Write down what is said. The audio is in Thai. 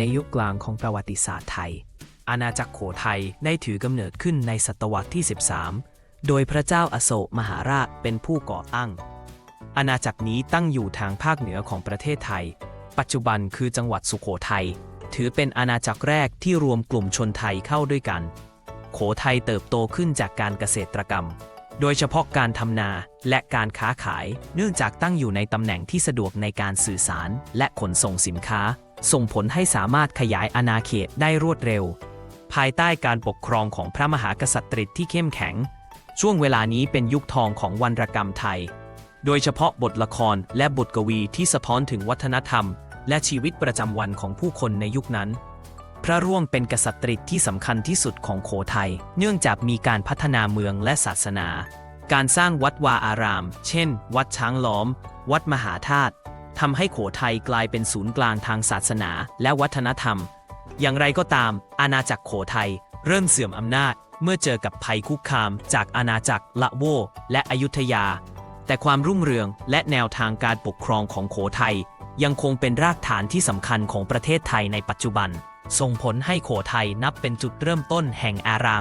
ในยุคกลางของประวัติศาสตร์ไทย อาณาจักรโขทัยได้ถือกำเนิดขึ้นในศตวรรษที่ 13 โดยพระเจ้าอโศกมหาราชเป็นผู้ก่อตั้ง อาณาจักรนี้ตั้งอยู่ทางภาคเหนือของประเทศไทย ปัจจุบันคือจังหวัดสุโขทัย ถือเป็นอาณาจักรแรกที่รวมกลุ่มชนไทยเข้าด้วยกัน โขทัยเติบโตขึ้นจากการเกษตรกรรม โดยเฉพาะการทำนาและการค้าขาย เนื่องจากตั้งอยู่ในตำแหน่งที่สะดวกในการสื่อสารและขนส่งสินค้า ส่งผลให้สามารถขยายอาณาเขตได้รวดเร็ว ภายใต้การปกครองของพระมหากษัตริย์ที่เข้มแข็ง ช่วงเวลานี้เป็นยุคทองของวรรณกรรมไทย โดยเฉพาะบทละครและบทกวีที่สะท้อนถึงวัฒนธรรม และชีวิตประจำวันของผู้คนในยุคนั้น พระร่วงเป็นกษัตริย์ที่สำคัญที่สุดของโขทัย เนื่องจากมีการพัฒนาเมืองและศาสนา การสร้างวัดวาอาราม เช่น วัดช้างล้อม วัดมหาธาตุ ทำให้โขทัยกลายเป็นศูนย์กลางทางศาสนาและวัฒนธรรม อย่างไรก็ตาม อาณาจักรโขทัยเริ่มเสื่อมอำนาจเมื่อเจอกับภัยคุกคามจากอาณาจักรละโวและอยุธยา แต่ความรุ่งเรืองและแนวทางการปกครองของโขทัยยังคงเป็นรากฐานที่สำคัญของประเทศไทยในปัจจุบัน ส่งผลให้โขทัยนับเป็นจุดเริ่มต้นแห่งอาราม